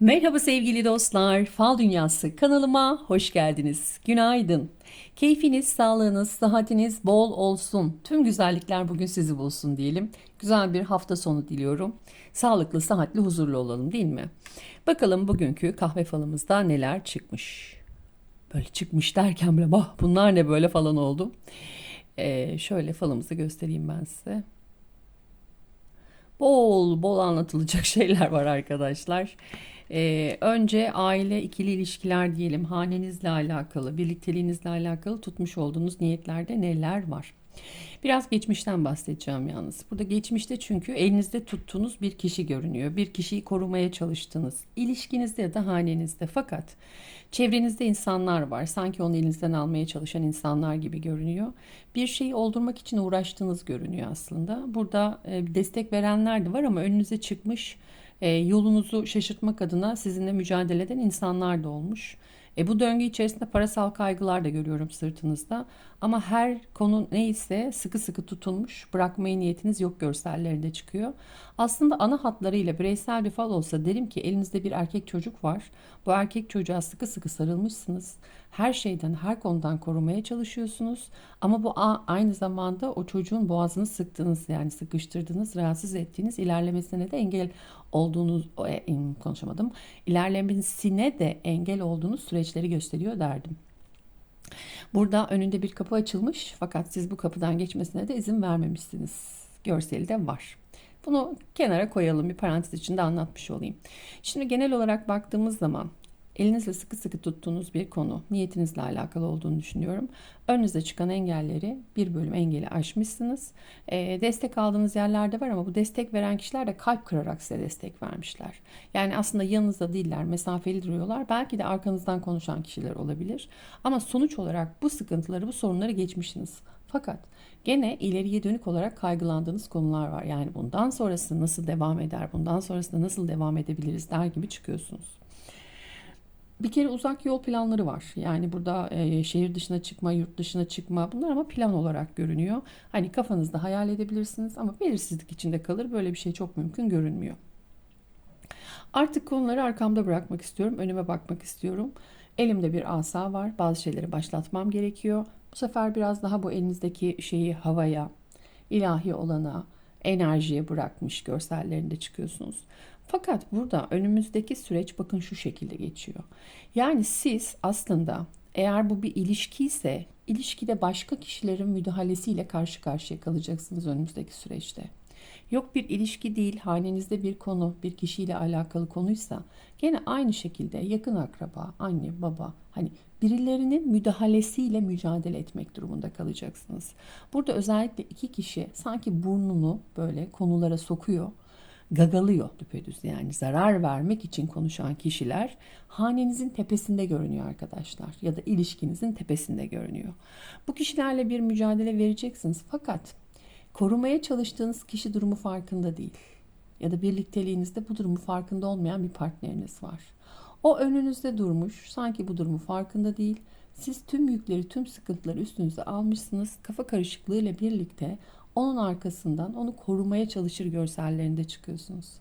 Merhaba sevgili dostlar. Fal Dünyası kanalıma hoş geldiniz. Günaydın. Keyfiniz, sağlığınız, sıhhatiniz bol olsun. Tüm güzellikler bugün sizi bulsun diyelim. Güzel bir hafta sonu diliyorum. Sağlıklı, sıhhatli, huzurlu olalım değil mi? Bakalım bugünkü kahve falımızda neler çıkmış. Böyle çıkmış derken bile bah bunlar ne böyle falan oldum. Ee, şöyle falımızı göstereyim ben size bol bol anlatılacak şeyler var arkadaşlar. Ee, önce aile ikili ilişkiler diyelim hanenizle alakalı, birlikteliğinizle alakalı tutmuş olduğunuz niyetlerde neler var? Biraz geçmişten bahsedeceğim yalnız. Burada geçmişte çünkü elinizde tuttuğunuz bir kişi görünüyor. Bir kişiyi korumaya çalıştınız. İlişkinizde ya da hanenizde. Fakat çevrenizde insanlar var. Sanki onu elinizden almaya çalışan insanlar gibi görünüyor. Bir şeyi oldurmak için uğraştığınız görünüyor aslında. Burada e, destek verenler de var ama önünüze çıkmış yolunuzu şaşırtmak adına sizinle mücadele eden insanlar da olmuş. E, bu döngü içerisinde parasal kaygılar da görüyorum sırtınızda. Ama her konu neyse sıkı sıkı tutulmuş, bırakmaya niyetiniz yok görsellerinde çıkıyor. Aslında ana hatlarıyla bireysel bir fal olsa derim ki elinizde bir erkek çocuk var. Bu erkek çocuğa sıkı sıkı sarılmışsınız. Her şeyden, her konudan korumaya çalışıyorsunuz. Ama bu aynı zamanda o çocuğun boğazını sıktığınız yani sıkıştırdığınız, rahatsız ettiğiniz ilerlemesine de engel olduğunuz e, konuşamadım. İlerlemesine de engel olduğunuz süreçleri gösteriyor derdim. Burada önünde bir kapı açılmış fakat siz bu kapıdan geçmesine de izin vermemişsiniz. Görseli de var. Bunu kenara koyalım bir parantez içinde anlatmış olayım. Şimdi genel olarak baktığımız zaman elinizle sıkı sıkı tuttuğunuz bir konu niyetinizle alakalı olduğunu düşünüyorum. Önünüze çıkan engelleri bir bölüm engeli aşmışsınız. E, destek aldığınız yerlerde var ama bu destek veren kişiler de kalp kırarak size destek vermişler. Yani aslında yanınızda değiller, mesafeli duruyorlar. Belki de arkanızdan konuşan kişiler olabilir. Ama sonuç olarak bu sıkıntıları, bu sorunları geçmişsiniz. Fakat gene ileriye dönük olarak kaygılandığınız konular var. Yani bundan sonrası nasıl devam eder, bundan sonrasında nasıl devam edebiliriz der gibi çıkıyorsunuz. Bir kere uzak yol planları var. Yani burada e, şehir dışına çıkma, yurt dışına çıkma bunlar ama plan olarak görünüyor. Hani kafanızda hayal edebilirsiniz ama belirsizlik içinde kalır. Böyle bir şey çok mümkün görünmüyor. Artık konuları arkamda bırakmak istiyorum. Önüme bakmak istiyorum. Elimde bir asa var. Bazı şeyleri başlatmam gerekiyor. Bu sefer biraz daha bu elinizdeki şeyi havaya, ilahi olana, enerjiye bırakmış görsellerinde çıkıyorsunuz. Fakat burada önümüzdeki süreç bakın şu şekilde geçiyor. Yani siz aslında eğer bu bir ilişki ise ilişkide başka kişilerin müdahalesiyle karşı karşıya kalacaksınız önümüzdeki süreçte. Yok bir ilişki değil, hanenizde bir konu, bir kişiyle alakalı konuysa gene aynı şekilde yakın akraba, anne, baba hani birilerinin müdahalesiyle mücadele etmek durumunda kalacaksınız. Burada özellikle iki kişi sanki burnunu böyle konulara sokuyor gagalıyor düpedüz yani zarar vermek için konuşan kişiler hanenizin tepesinde görünüyor arkadaşlar ya da ilişkinizin tepesinde görünüyor. Bu kişilerle bir mücadele vereceksiniz fakat korumaya çalıştığınız kişi durumu farkında değil ya da birlikteliğinizde bu durumu farkında olmayan bir partneriniz var. O önünüzde durmuş sanki bu durumu farkında değil. Siz tüm yükleri, tüm sıkıntıları üstünüze almışsınız. Kafa karışıklığıyla birlikte onun arkasından onu korumaya çalışır görsellerinde çıkıyorsunuz.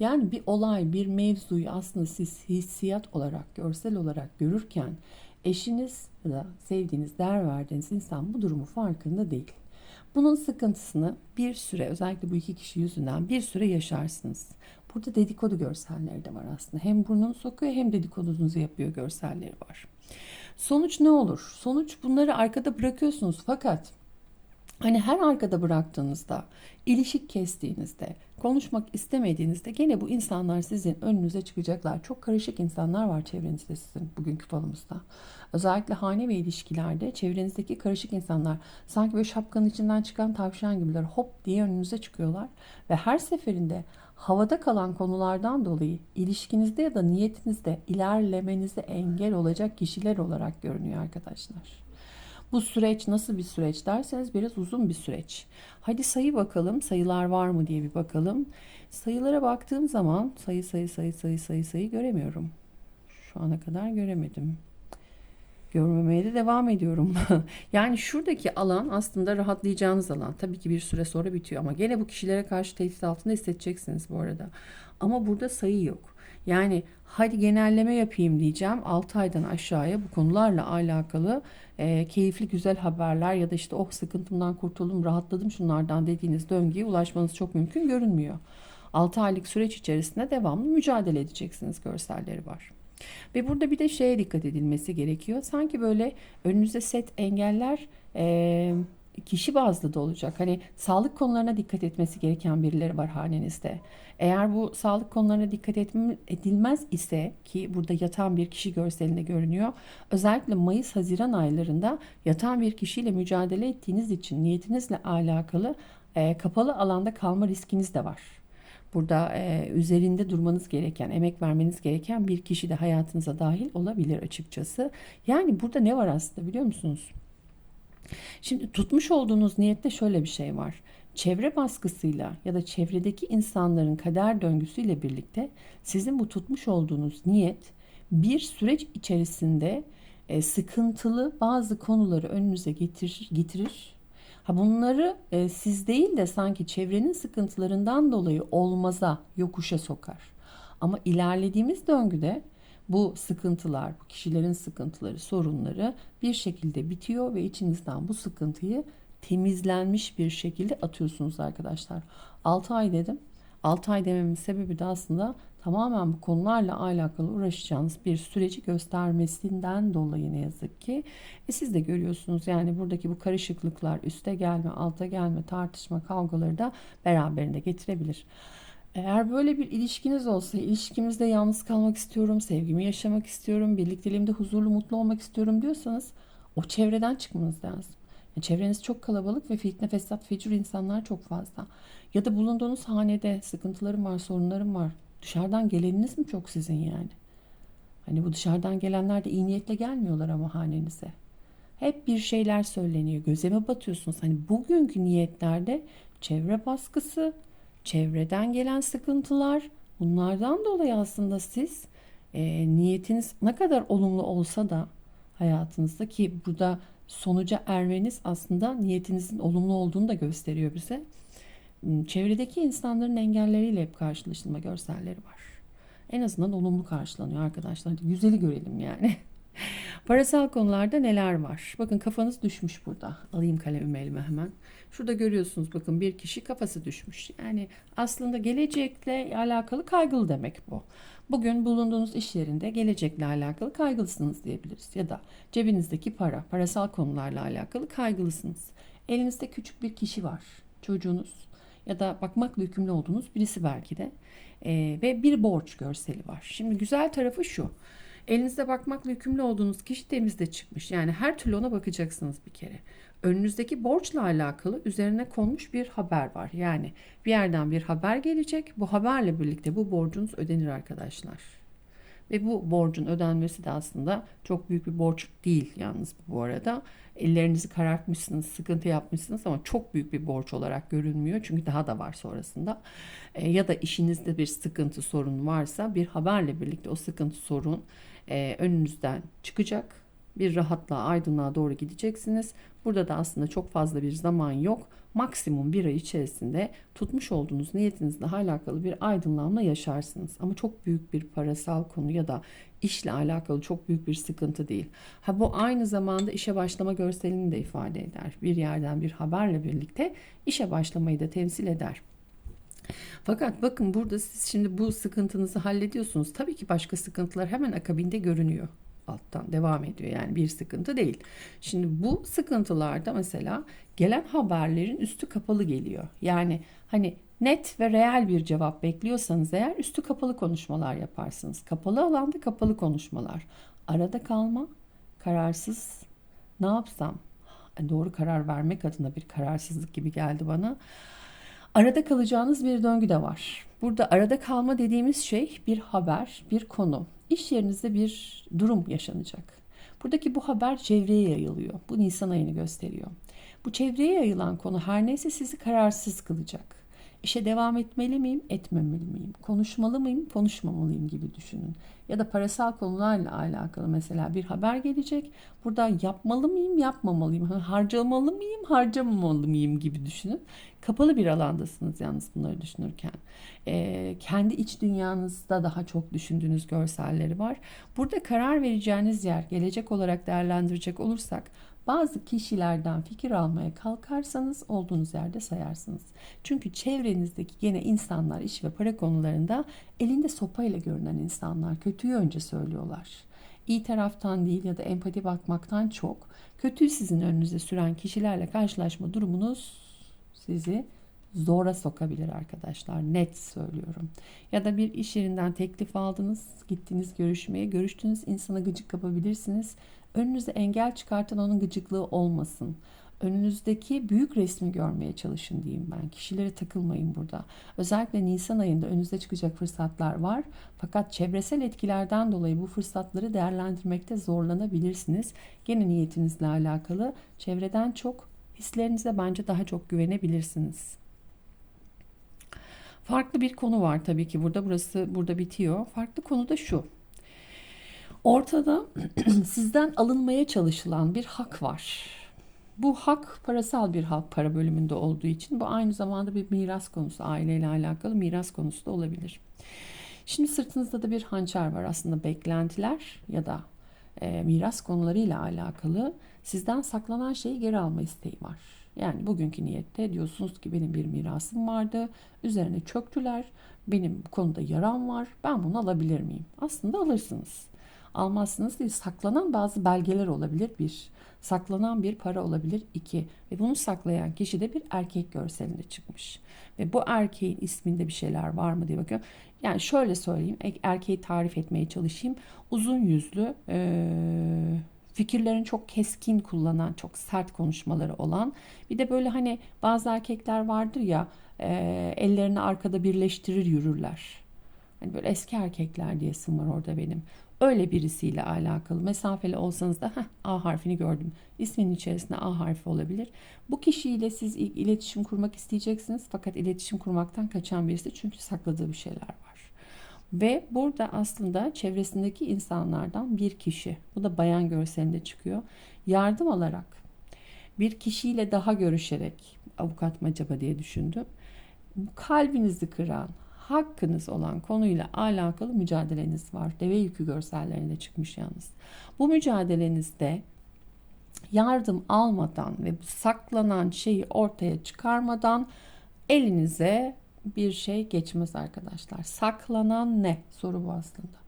Yani bir olay, bir mevzuyu aslında siz hissiyat olarak, görsel olarak görürken eşiniz ya da sevdiğiniz, değer verdiğiniz insan bu durumu farkında değil. Bunun sıkıntısını bir süre özellikle bu iki kişi yüzünden bir süre yaşarsınız. Burada dedikodu görselleri de var aslında. Hem burnunu sokuyor hem dedikodunuzu yapıyor görselleri var. Sonuç ne olur? Sonuç bunları arkada bırakıyorsunuz fakat Hani her arkada bıraktığınızda, ilişik kestiğinizde, konuşmak istemediğinizde gene bu insanlar sizin önünüze çıkacaklar. Çok karışık insanlar var çevrenizde sizin bugünkü falımızda. Özellikle hane ve ilişkilerde çevrenizdeki karışık insanlar sanki böyle şapkanın içinden çıkan tavşan gibiler hop diye önünüze çıkıyorlar. Ve her seferinde havada kalan konulardan dolayı ilişkinizde ya da niyetinizde ilerlemenize engel olacak kişiler olarak görünüyor arkadaşlar. Bu süreç nasıl bir süreç derseniz biraz uzun bir süreç. Hadi sayı bakalım sayılar var mı diye bir bakalım. Sayılara baktığım zaman sayı sayı sayı sayı sayı sayı göremiyorum. Şu ana kadar göremedim. Görmemeye de devam ediyorum. yani şuradaki alan aslında rahatlayacağınız alan. Tabii ki bir süre sonra bitiyor ama gene bu kişilere karşı tehdit altında hissedeceksiniz bu arada. Ama burada sayı yok. Yani hadi genelleme yapayım diyeceğim. 6 aydan aşağıya bu konularla alakalı e, keyifli güzel haberler ya da işte oh sıkıntımdan kurtuldum, rahatladım şunlardan dediğiniz döngüye ulaşmanız çok mümkün görünmüyor. 6 aylık süreç içerisinde devamlı mücadele edeceksiniz görselleri var. Ve burada bir de şeye dikkat edilmesi gerekiyor. Sanki böyle önünüzde set engeller e, kişi bazlı da olacak. Hani sağlık konularına dikkat etmesi gereken birileri var hanenizde. Eğer bu sağlık konularına dikkat edilmez ise ki burada yatan bir kişi görselinde görünüyor. Özellikle Mayıs-Haziran aylarında yatan bir kişiyle mücadele ettiğiniz için niyetinizle alakalı e, kapalı alanda kalma riskiniz de var. Burada e, üzerinde durmanız gereken, emek vermeniz gereken bir kişi de hayatınıza dahil olabilir açıkçası. Yani burada ne var aslında biliyor musunuz? Şimdi tutmuş olduğunuz niyette şöyle bir şey var. Çevre baskısıyla ya da çevredeki insanların kader döngüsüyle birlikte sizin bu tutmuş olduğunuz niyet bir süreç içerisinde e, sıkıntılı bazı konuları önünüze getirir, getirir. Ha bunları e, siz değil de sanki çevrenin sıkıntılarından dolayı olmaza, yokuşa sokar. Ama ilerlediğimiz döngüde bu sıkıntılar, bu kişilerin sıkıntıları, sorunları bir şekilde bitiyor ve içinizden bu sıkıntıyı temizlenmiş bir şekilde atıyorsunuz arkadaşlar. 6 ay dedim. 6 ay dememin sebebi de aslında tamamen bu konularla alakalı uğraşacağınız bir süreci göstermesinden dolayı ne yazık ki. E siz de görüyorsunuz yani buradaki bu karışıklıklar üste gelme, alta gelme, tartışma, kavgaları da beraberinde getirebilir. Eğer böyle bir ilişkiniz olsa, ilişkimizde yalnız kalmak istiyorum, sevgimi yaşamak istiyorum, birlikteliğimde huzurlu, mutlu olmak istiyorum diyorsanız o çevreden çıkmanız lazım. Yani çevreniz çok kalabalık ve fitne, fesat, fecur insanlar çok fazla. Ya da bulunduğunuz hanede sıkıntılarım var, sorunlarım var. Dışarıdan geleniniz mi çok sizin yani? Hani bu dışarıdan gelenler de iyi niyetle gelmiyorlar ama hanenize. Hep bir şeyler söyleniyor. Göze mi batıyorsunuz? Hani bugünkü niyetlerde çevre baskısı, çevreden gelen sıkıntılar bunlardan dolayı aslında siz e, niyetiniz ne kadar olumlu olsa da hayatınızda ki burada sonuca ermeniz aslında niyetinizin olumlu olduğunu da gösteriyor bize. Hmm, çevredeki insanların engelleriyle hep karşılaşılma görselleri var. En azından olumlu karşılanıyor arkadaşlar. Güzeli görelim yani. Parasal konularda neler var? Bakın kafanız düşmüş burada. Alayım kalemimi elime hemen. Şurada görüyorsunuz bakın bir kişi kafası düşmüş. Yani aslında gelecekle alakalı kaygılı demek bu. Bugün bulunduğunuz iş yerinde gelecekle alakalı kaygılısınız diyebiliriz. Ya da cebinizdeki para, parasal konularla alakalı kaygılısınız. Elinizde küçük bir kişi var. Çocuğunuz ya da bakmakla yükümlü olduğunuz birisi belki de. Ee, ve bir borç görseli var. Şimdi güzel tarafı şu. Elinizde bakmakla yükümlü olduğunuz kişi temizde çıkmış. Yani her türlü ona bakacaksınız bir kere. Önünüzdeki borçla alakalı üzerine konmuş bir haber var. Yani bir yerden bir haber gelecek. Bu haberle birlikte bu borcunuz ödenir arkadaşlar. Ve bu borcun ödenmesi de aslında çok büyük bir borç değil yalnız bu arada. Ellerinizi karartmışsınız, sıkıntı yapmışsınız ama çok büyük bir borç olarak görünmüyor. Çünkü daha da var sonrasında. E, ya da işinizde bir sıkıntı, sorun varsa bir haberle birlikte o sıkıntı, sorun e, önünüzden çıkacak. Bir rahatlığa, aydınlığa doğru gideceksiniz. Burada da aslında çok fazla bir zaman yok. Maksimum bir ay içerisinde tutmuş olduğunuz niyetinizle alakalı bir aydınlanma yaşarsınız. Ama çok büyük bir parasal konu ya da işle alakalı çok büyük bir sıkıntı değil. Ha bu aynı zamanda işe başlama görselini de ifade eder. Bir yerden bir haberle birlikte işe başlamayı da temsil eder. Fakat bakın burada siz şimdi bu sıkıntınızı hallediyorsunuz. Tabii ki başka sıkıntılar hemen akabinde görünüyor. Alttan devam ediyor yani bir sıkıntı değil. Şimdi bu sıkıntılarda mesela gelen haberlerin üstü kapalı geliyor. Yani hani net ve reel bir cevap bekliyorsanız eğer üstü kapalı konuşmalar yaparsınız. Kapalı alanda kapalı konuşmalar. Arada kalma, kararsız, ne yapsam? Doğru karar vermek adına bir kararsızlık gibi geldi bana. Arada kalacağınız bir döngü de var. Burada arada kalma dediğimiz şey bir haber, bir konu. İş yerinizde bir durum yaşanacak. Buradaki bu haber çevreye yayılıyor. Bu Nisan ayını gösteriyor. Bu çevreye yayılan konu her neyse sizi kararsız kılacak. İşe devam etmeli miyim, etmemeli miyim? Konuşmalı mıyım, konuşmamalıyım gibi düşünün. Ya da parasal konularla alakalı mesela bir haber gelecek. Burada yapmalı mıyım, yapmamalıyım? Harcamalı mıyım, harcamamalı mıyım gibi düşünün. Kapalı bir alandasınız yalnız bunları düşünürken. Ee, kendi iç dünyanızda daha çok düşündüğünüz görselleri var. Burada karar vereceğiniz yer gelecek olarak değerlendirecek olursak bazı kişilerden fikir almaya kalkarsanız olduğunuz yerde sayarsınız. Çünkü çevrenizdeki gene insanlar iş ve para konularında elinde sopayla görünen insanlar kötüyü önce söylüyorlar. İyi taraftan değil ya da empati bakmaktan çok kötüyü sizin önünüze süren kişilerle karşılaşma durumunuz sizi zora sokabilir arkadaşlar. Net söylüyorum. Ya da bir iş yerinden teklif aldınız, gittiniz görüşmeye, görüştüğünüz insana gıcık kapabilirsiniz. Önünüze engel çıkartan onun gıcıklığı olmasın. Önünüzdeki büyük resmi görmeye çalışın diyeyim ben. Kişilere takılmayın burada. Özellikle Nisan ayında önünüze çıkacak fırsatlar var. Fakat çevresel etkilerden dolayı bu fırsatları değerlendirmekte zorlanabilirsiniz. Gene niyetinizle alakalı çevreden çok hislerinize bence daha çok güvenebilirsiniz. Farklı bir konu var tabii ki burada. Burası burada bitiyor. Farklı konu da şu. Ortada sizden alınmaya çalışılan bir hak var. Bu hak parasal bir hak para bölümünde olduğu için bu aynı zamanda bir miras konusu. Aileyle alakalı miras konusu da olabilir. Şimdi sırtınızda da bir hançer var. Aslında beklentiler ya da e, miras konularıyla alakalı sizden saklanan şeyi geri alma isteği var. Yani bugünkü niyette diyorsunuz ki benim bir mirasım vardı. Üzerine çöktüler. Benim bu konuda yaram var. Ben bunu alabilir miyim? Aslında alırsınız. Almazsınız değil. Saklanan bazı belgeler olabilir bir. Saklanan bir para olabilir iki. Ve bunu saklayan kişi de bir erkek görselinde çıkmış. Ve bu erkeğin isminde bir şeyler var mı diye bakıyorum. Yani şöyle söyleyeyim. Erkeği tarif etmeye çalışayım. Uzun yüzlü, ee, fikirlerini çok keskin kullanan, çok sert konuşmaları olan. Bir de böyle hani bazı erkekler vardır ya e, ellerini arkada birleştirir yürürler. Hani böyle eski erkekler diyesim var orada benim. Öyle birisiyle alakalı. Mesafeli olsanız da heh, A harfini gördüm. İsminin içerisinde A harfi olabilir. Bu kişiyle siz iletişim kurmak isteyeceksiniz. Fakat iletişim kurmaktan kaçan birisi çünkü sakladığı bir şeyler var. Ve burada aslında çevresindeki insanlardan bir kişi, bu da bayan görselinde çıkıyor, yardım alarak bir kişiyle daha görüşerek avukat mı acaba diye düşündüm. Kalbinizi kıran, hakkınız olan konuyla alakalı mücadeleniz var. Deve yükü görsellerinde çıkmış yalnız. Bu mücadelenizde yardım almadan ve saklanan şeyi ortaya çıkarmadan elinize bir şey geçmez arkadaşlar. Saklanan ne? Soru bu aslında.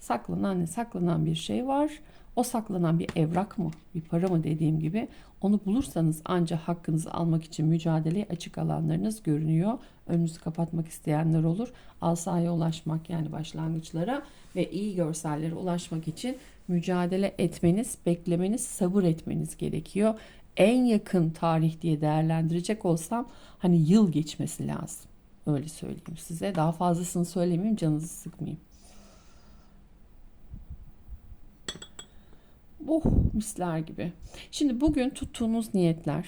Saklanan ne? Saklanan bir şey var. O saklanan bir evrak mı? Bir para mı dediğim gibi. Onu bulursanız ancak hakkınızı almak için mücadeleye açık alanlarınız görünüyor. Önünüzü kapatmak isteyenler olur. Alsaya ulaşmak yani başlangıçlara ve iyi görsellere ulaşmak için mücadele etmeniz, beklemeniz, sabır etmeniz gerekiyor. En yakın tarih diye değerlendirecek olsam hani yıl geçmesi lazım. Öyle söyleyeyim size. Daha fazlasını söylemeyeyim canınızı sıkmayayım. Oh misler gibi. Şimdi bugün tuttuğunuz niyetler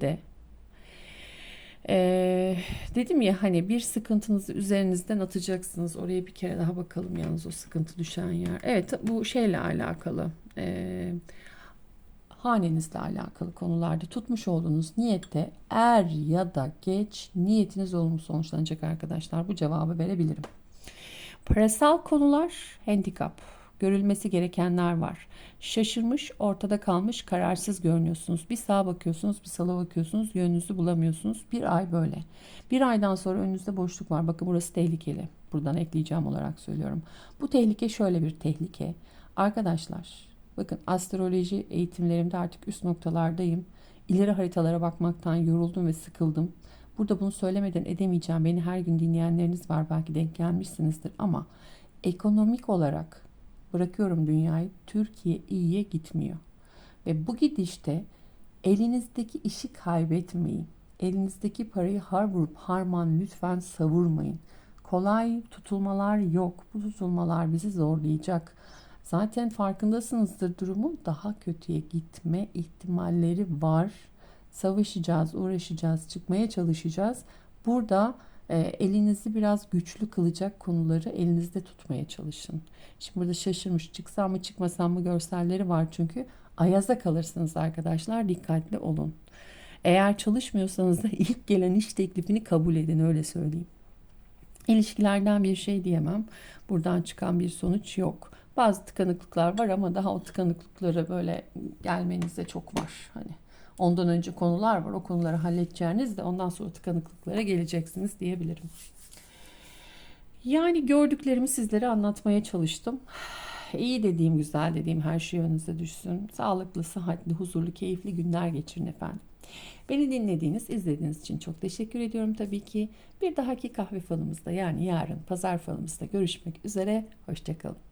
de ee, dedim ya hani bir sıkıntınızı üzerinizden atacaksınız. Oraya bir kere daha bakalım yalnız o sıkıntı düşen yer. Evet bu şeyle alakalı. Ee, hanenizle alakalı konularda tutmuş olduğunuz niyette er ya da geç niyetiniz olumlu sonuçlanacak arkadaşlar. Bu cevabı verebilirim. Parasal konular handikap. Görülmesi gerekenler var. Şaşırmış, ortada kalmış, kararsız görünüyorsunuz. Bir sağa bakıyorsunuz, bir sola bakıyorsunuz, yönünüzü bulamıyorsunuz. Bir ay böyle. Bir aydan sonra önünüzde boşluk var. Bakın burası tehlikeli. Buradan ekleyeceğim olarak söylüyorum. Bu tehlike şöyle bir tehlike. Arkadaşlar Bakın astroloji eğitimlerimde artık üst noktalardayım. İleri haritalara bakmaktan yoruldum ve sıkıldım. Burada bunu söylemeden edemeyeceğim. Beni her gün dinleyenleriniz var. Belki denk gelmişsinizdir ama ekonomik olarak bırakıyorum dünyayı. Türkiye iyiye gitmiyor. Ve bu gidişte elinizdeki işi kaybetmeyin. Elinizdeki parayı har vurup harman lütfen savurmayın. Kolay tutulmalar yok. Bu tutulmalar bizi zorlayacak. Zaten farkındasınızdır durumu daha kötüye gitme ihtimalleri var. Savaşacağız, uğraşacağız, çıkmaya çalışacağız. Burada elinizi biraz güçlü kılacak konuları elinizde tutmaya çalışın. Şimdi burada şaşırmış çıksam mı çıkmasam mı görselleri var çünkü ayaza kalırsınız arkadaşlar dikkatli olun. Eğer çalışmıyorsanız da ilk gelen iş teklifini kabul edin öyle söyleyeyim. İlişkilerden bir şey diyemem. Buradan çıkan bir sonuç yok. Bazı tıkanıklıklar var ama daha o tıkanıklıklara böyle gelmenize çok var. Hani ondan önce konular var. O konuları halledeceğiniz de ondan sonra tıkanıklıklara geleceksiniz diyebilirim. Yani gördüklerimi sizlere anlatmaya çalıştım. İyi dediğim, güzel dediğim her şey önünüze düşsün. Sağlıklı, sıhhatli, huzurlu, keyifli günler geçirin efendim. Beni dinlediğiniz, izlediğiniz için çok teşekkür ediyorum tabii ki. Bir dahaki kahve falımızda yani yarın pazar falımızda görüşmek üzere. Hoşçakalın.